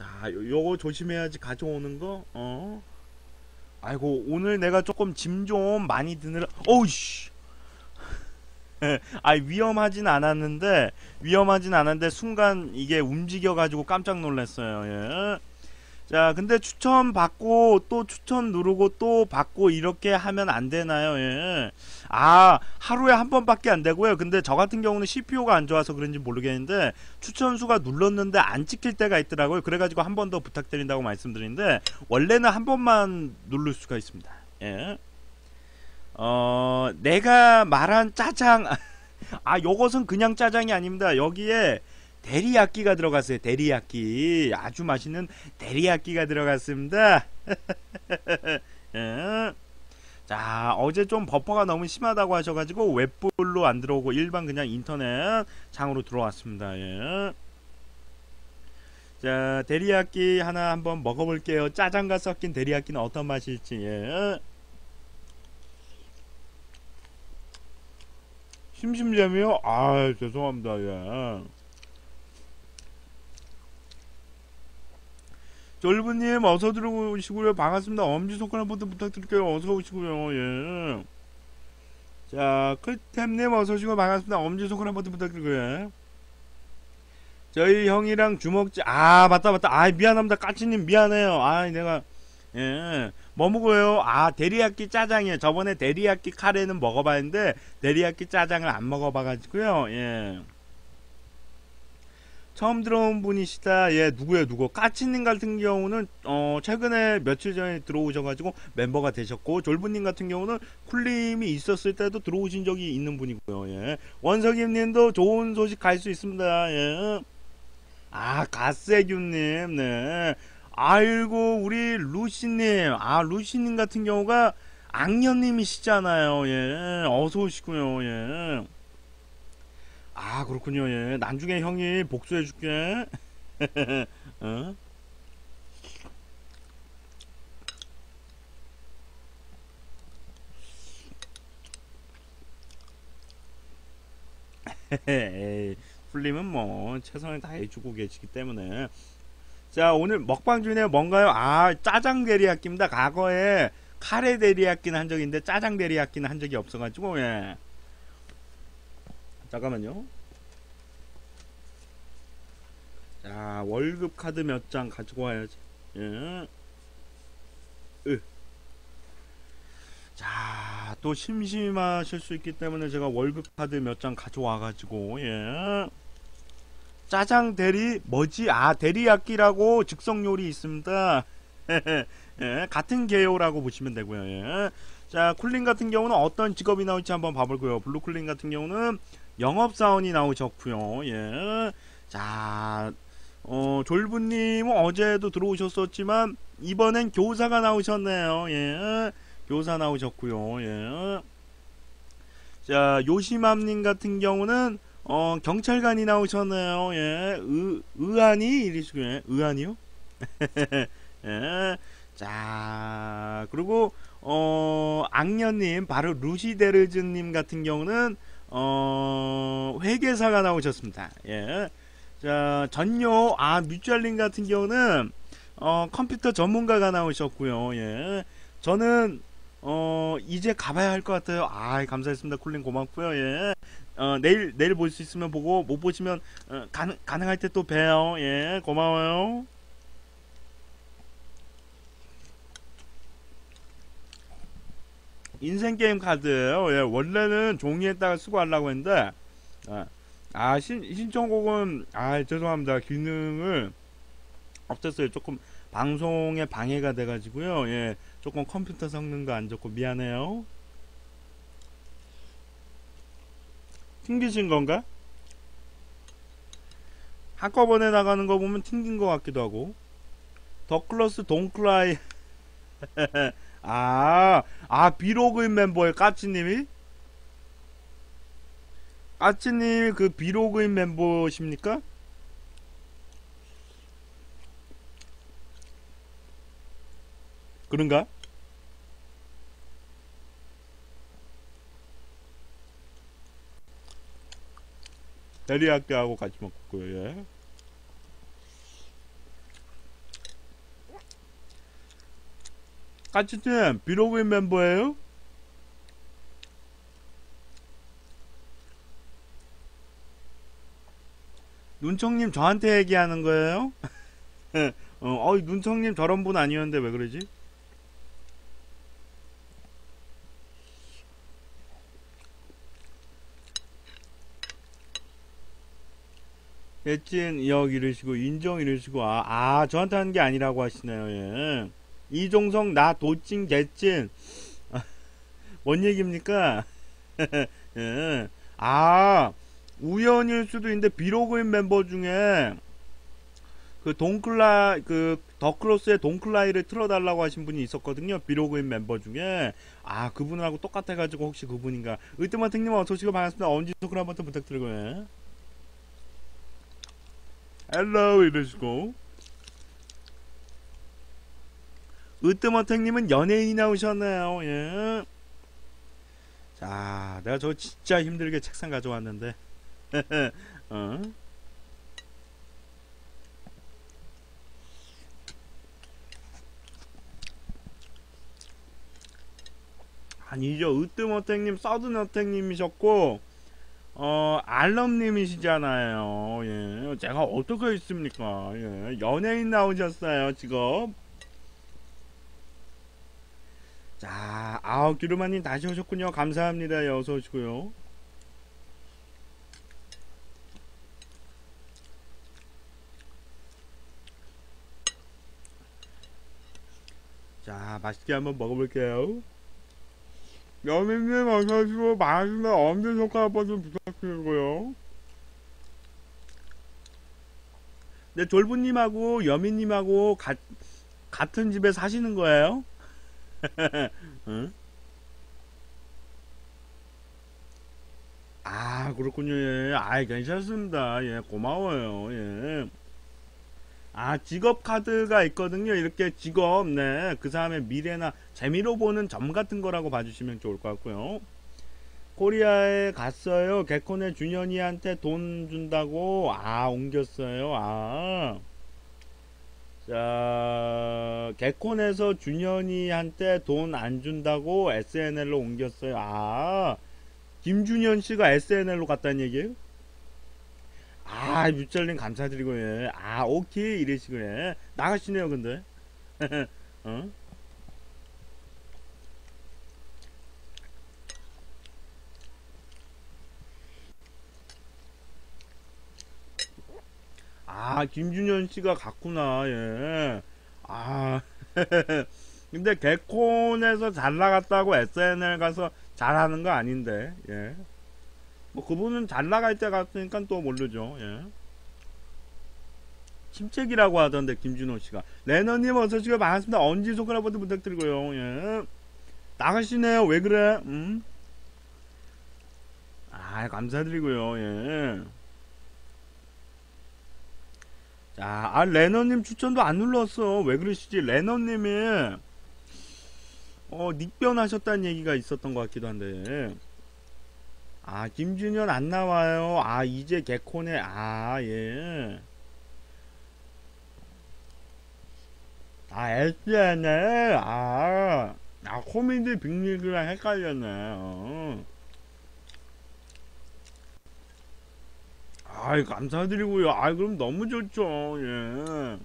자, 요, 요거 조심해야지 가져오는 거. 어. 아이고, 오늘 내가 조금 짐 좀 많이 드느라 어우씨. 아, 위험하진 않았는데 위험하진 않았는데 순간 이게 움직여 가지고 깜짝 놀랐어요. 예. 자, 근데 추천 받고 또 추천 누르고 또 받고 이렇게 하면 안 되나요? 예. 아, 하루에 한 번밖에 안 되고요. 근데 저 같은 경우는 CPU가 안 좋아서 그런지 모르겠는데 추천 수가 눌렀는데 안 찍힐 때가 있더라고요. 그래 가지고 한 번 더 부탁드린다고 말씀드리는데 원래는 한 번만 누를 수가 있습니다. 예. 어, 내가 말한 짜장 아, 요것은 그냥 짜장이 아닙니다. 여기에 데리야끼가 들어갔어요. 데리야끼. 아주 맛있는 데리야끼가 들어갔습니다. 예. 자, 어제 좀 버퍼가 너무 심하다고 하셔가지고 웹불로 안 들어오고 일반 그냥 인터넷 장으로 들어왔습니다. 예. 자, 데리야끼 하나 한번 먹어볼게요. 짜장과 섞인 데리야끼는 어떤 맛일지. 예. 심심잼이요? 아, 죄송합니다. 예. 졸부님 어서 들어오시고요. 반갑습니다. 엄지손가락 버튼 부탁드릴게요. 어서 오시고요. 예. 자 클템님 어서 오시고 반갑습니다. 엄지손가락 버튼 부탁드리고요. 저희 형이랑 주먹지 아 맞다 맞다. 아 미안합니다. 까치님 미안해요. 아 내가 예 뭐 먹어요? 아 데리야끼 짜장이에요. 저번에 데리야끼 카레는 먹어봤는데 데리야끼 짜장을 안 먹어봐가지고요. 예 처음 들어온 분이시다. 예, 누구예요, 누구? 까치님 같은 경우는 어, 최근에 며칠 전에 들어오셔가지고 멤버가 되셨고 졸부님 같은 경우는 쿨림이 있었을 때도 들어오신 적이 있는 분이고요. 예, 원석임 님도 좋은 소식 갈 수 있습니다. 예. 아, 가세규님, 네. 아이고, 우리 루시님, 아, 루시님 같은 경우가 악녀님이시잖아요. 예, 어서 오시고요. 예. 아 그렇군요. 예. 나중에 형이 복수해 줄게. 어? 풀림은 뭐 최선을 다해주고 계시기 때문에. 자 오늘 먹방 중에 뭔가요? 아 짜장 데리야끼입니다 과거에. 카레 데리야끼는 한 있는데 짜장 데리야끼는 한 적이 없어가지고 예 잠깐만요. 자, 월급 카드 몇 장 가지고 와야지. 예. 으. 자, 또 심심하실 수 있기 때문에 제가 월급 카드 몇 장 가져와 가지고, 예. 짜장 대리, 뭐지? 아, 대리야끼라고 즉석 요리 있습니다. 예, 같은 개요라고 보시면 되고요. 예. 자, 쿨링 같은 경우는 어떤 직업이 나올지 한번 봐볼고요. 블루 쿨링 같은 경우는 영업사원이 나오셨고요. 예. 자, 어, 졸부님은 어제도 들어오셨었지만 이번엔 교사가 나오셨네요. 예. 교사 나오셨고요. 예. 자, 요시맘님 같은 경우는 어, 경찰관이 나오셨네요. 예. 의, 의안이 이리시고요. 의안이요? 예. 자, 그리고 어, 악녀님 바로 루시데르즈님 같은 경우는 어, 회계사가 나오셨습니다. 예. 자, 전요, 아, 뮤추얼링 같은 경우는, 어, 컴퓨터 전문가가 나오셨고요. 예. 저는, 어, 이제 가봐야 할 것 같아요. 아, 감사했습니다. 쿨링 고맙고요. 예. 어, 내일, 내일 볼 수 있으면 보고, 못 보시면, 어, 가능, 가능할 때 또 봬요. 예, 고마워요. 인생 게임 카드예요. 예, 원래는 종이에다가 쓰고 하려고 했는데 아, 아 신, 신청곡은 아 죄송합니다. 기능을 없앴어요. 조금 방송에 방해가 돼가지고요. 예, 조금 컴퓨터 성능도 안 좋고 미안해요. 튕기신 건가? 한꺼번에 나가는 거 보면 튕긴 것 같기도 하고 더클러스 동클라이 아, 아, 비로그인 멤버의 까치님이? 까치님이 그 비로그인 멤버십니까? 그런가? 대리학교하고 같이 먹고요, 예. 까치님, 비로그인 멤버예요? 눈청님 저한테 얘기하는 거예요? 어, 어이, 눈청님 저런 분 아니었는데 왜 그러지? 예찐 역 이러시고 인정 이러시고 아, 아 저한테 하는 게 아니라고 하시네요 예. 이종성 나 도찐 개찐. 뭔 얘기입니까? 예. 아 우연일 수도 있는데 비로그인 멤버 중에 그 동클라 그 더크로스의 동클라이를 틀어달라고 하신 분이 있었거든요 비로그인 멤버 중에. 아 그분하고 똑같아가지고 혹시 그분인가. 으뜸한택님 어서 오시고 반갑습니다. 언제 소글 한번 더 부탁드리고요. 헬로 이러시고 으뜸어택님은 연예인이 나오셨네요 예. 자 내가 저 진짜 힘들게 책상 가져왔는데 어? 아니죠 으뜸어택님 서든어택님이셨고 어, 알럼님이시잖아요. 예. 제가 어떻게 했습니까? 예. 연예인 나오셨어요, 지금. 자, 아우, 기루마님 다시 오셨군요. 감사합니다. 예, 어서 오시고요. 자, 맛있게 한번 먹어볼게요. 연예인님 어서오시고 많으시면 엄지손가락 버튼 부탁드리고요 네, 졸부님하고 여민님하고 가, 같은 집에 사시는 거예요? 응? 아 그렇군요. 예. 아 괜찮습니다. 예 고마워요. 예. 아 직업 카드가 있거든요. 이렇게 직업 네그 사람의 미래나 재미로 보는 점 같은 거라고 봐주시면 좋을 것 같고요. 코리아에 갔어요. 개콘의 준현이한테 돈 준다고. 아 옮겼어요. 아 자, 개콘에서 준현이한테 돈 안 준다고 SNL로 옮겼어요. 아, 김준현 씨가 SNL로 갔다는 얘기예요? 아, 뮤철님 감사드리고, 예. 아, 오케이, 이러시고, 예. 나가시네요, 근데. 어? 아, 김준현 씨가 갔구나, 예. 아, 근데 개콘에서 잘 나갔다고 SNL 가서 잘하는 거 아닌데, 예. 뭐 그분은 잘 나갈 때 갔으니까 또 모르죠. 예. 침책이라고 하던데 김준호 씨가 레너님 어서 오시고 반갑습니다. 언제 손가락부터 부탁드리고요. 예. 나가시네요. 왜 그래? 음? 아 감사드리고요. 예. 자, 아 레너님 추천도 안 눌렀어. 왜 그러시지? 레너님이 어 닉변하셨다는 얘기가 있었던 것 같기도 한데. 아, 김준현 안 나와요. 아, 이제 개콘에, 아, 예. 아, SNL? 아, 아, 코미디 빅리그랑 헷갈렸네. 어. 아이, 감사드리고요. 아이, 그럼 너무 좋죠. 예.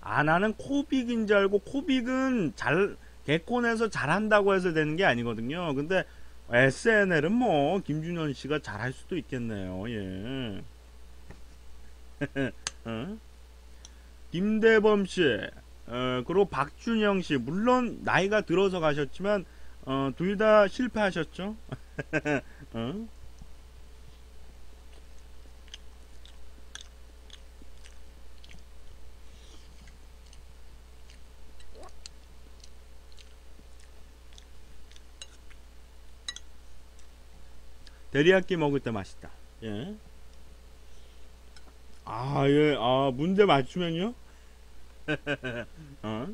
아, 나는 코빅인 줄 알고, 코빅은 잘, 개콘에서 잘한다고 해서 되는 게 아니거든요. 근데, SNL은 뭐 김준현 씨가 잘할 수도 있겠네요. 예. 어? 김대범 씨, 어, 그리고 박준영 씨, 물론 나이가 들어서 가셨지만 어, 둘 다 실패하셨죠. 어? 데리야끼 먹을 때 맛있다. 예. 아, 예. 아, 문제 맞추면요? 어?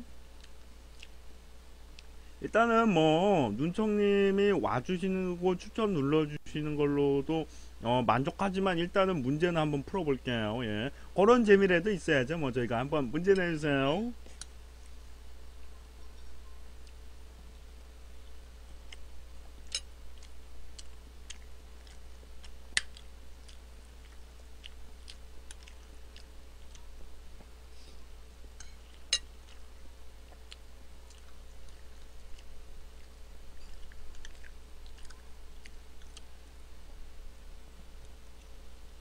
일단은 뭐 눈청님이 와주시는 거 추천 눌러주시는 걸로도 어, 만족하지만 일단은 문제는 한번 풀어볼게요. 예. 그런 재미라도 있어야죠. 뭐 저희가 한번 문제 내주세요.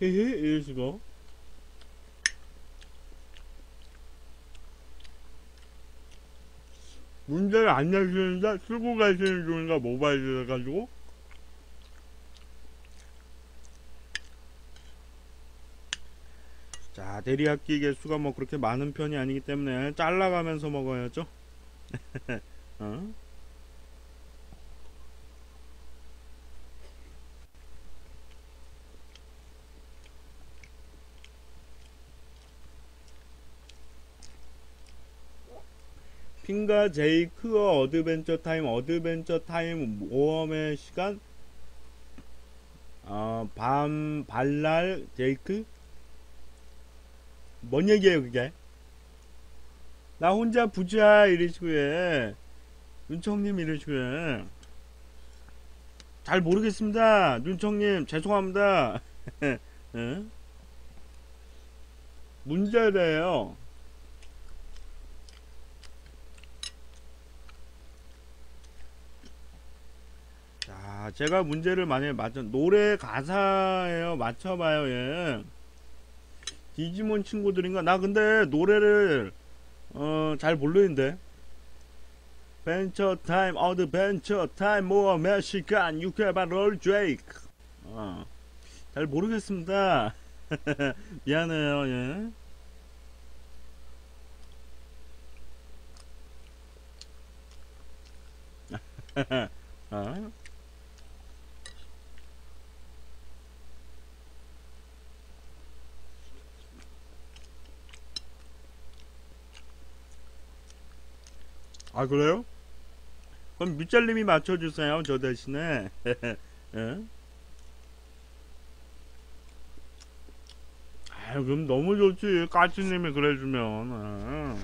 헤헤 이럴 수가 문제를 안 내시는데 쓰고 가시는 중인가 모바일을 가지고 자 데리야끼 개수가 뭐 그렇게 많은 편이 아니기 때문에 잘라가면서 먹어야죠 어? 핑가 제이크어 어드벤처 타임 어드벤처 타임 모험의 시간 어, 밤 발랄 제이크? 뭔 얘기예요 그게? 나 혼자 부자 이러시고요. 눈청님 이러시고요. 잘 모르겠습니다. 눈청님 죄송합니다. 예? 문제래요 자, 제가 문제를 만약에 맞춰, 노래 가사예요. 맞춰봐요, 얘. 디지몬 친구들인가? 나 근데 노래를, 어, 잘 모르는데. 벤처 타임, 어드벤처 타임, 모어 몇 시간, 유쾌한 롤 드레이크. 어, 잘 모르겠습니다. 미안해요, 예. 어? 아 그래요? 그럼 밑잘님이 맞춰주세요 저 대신에 예? 아 그럼 너무 좋지 까치님이 그래주면 아.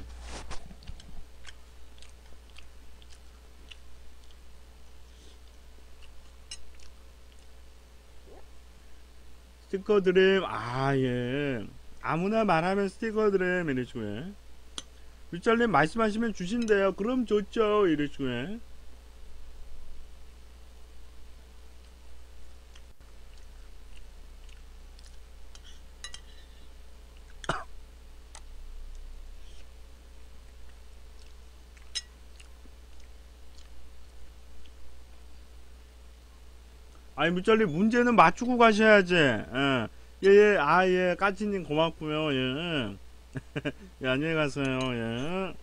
스티커 드림 아예 아무나 말하면 스티커 드림 이러시고 예. 밑잘님 말씀하시면 주신대요. 그럼 좋죠. 이러시고. 아니 밑잘님 문제는 맞추고 가셔야지. 예. 예, 예, 아, 예, 까치님 고맙고요, 예. 예, 안녕히 가세요, 예.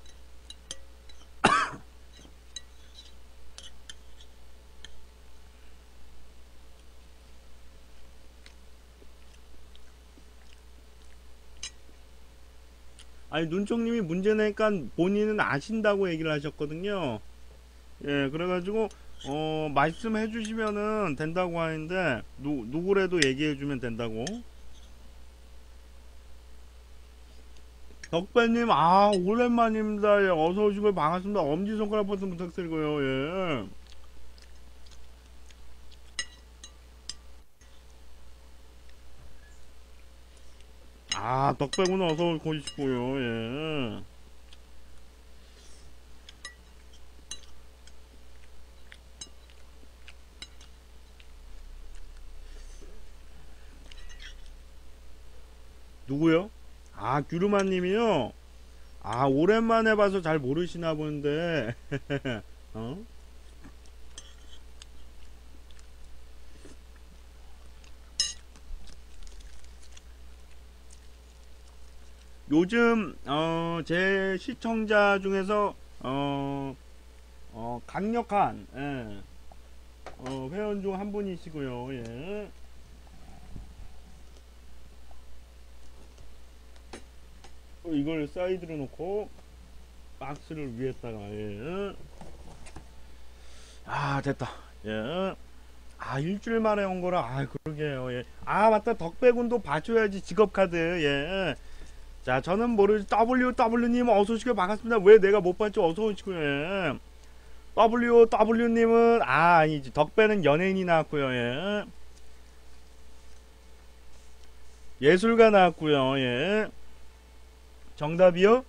아니, 눈총님이 문제 내니까 본인은 아신다고 얘기를 하셨거든요. 예, 그래가지고, 어, 말씀해 주시면은 된다고 하는데, 누, 누구라도 얘기해 주면 된다고. 덕배님, 아, 오랜만입니다. 예, 어서 오시고 반갑습니다. 엄지손가락 버튼 부탁드리고요, 예. 아, 덕배군 어서 오시고요, 예. 누구요? 아, 규르마 님이요? 아, 오랜만에 봐서 잘 모르시나 보는데, 어? 요즘, 어, 제 시청자 중에서, 어, 어, 강력한, 예, 어, 회원 중 한 분이시고요, 예. 이걸 사이드로 놓고 박스를 위에다가 예. 아 됐다 예. 아 일주일 만에 온 거라 아 그러게요 예. 아 맞다 덕배군도 봐줘야지 직업카드 예. 자 저는 모르지 WW님 어서오시고 반갑습니다 왜 내가 못 봤죠 어서오시고요 예. WW님은 아 아니지 덕배는 연예인이 나왔고요 예. 예술가 나왔고요 예. 정답이요?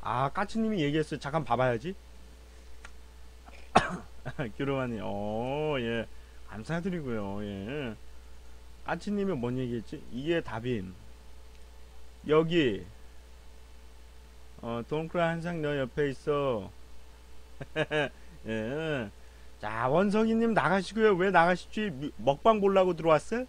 아 까치님이 얘기했어요 잠깐 봐봐야지 규로만이 어예 감사드리고요 예 아치님이 뭔 얘기했지? 이게 답임. 여기. 어, 동크라 항상 너 옆에 있어. 예. 자, 원성이님 나가시고요. 왜 나가시지? 미- 먹방 보려고 들어왔어?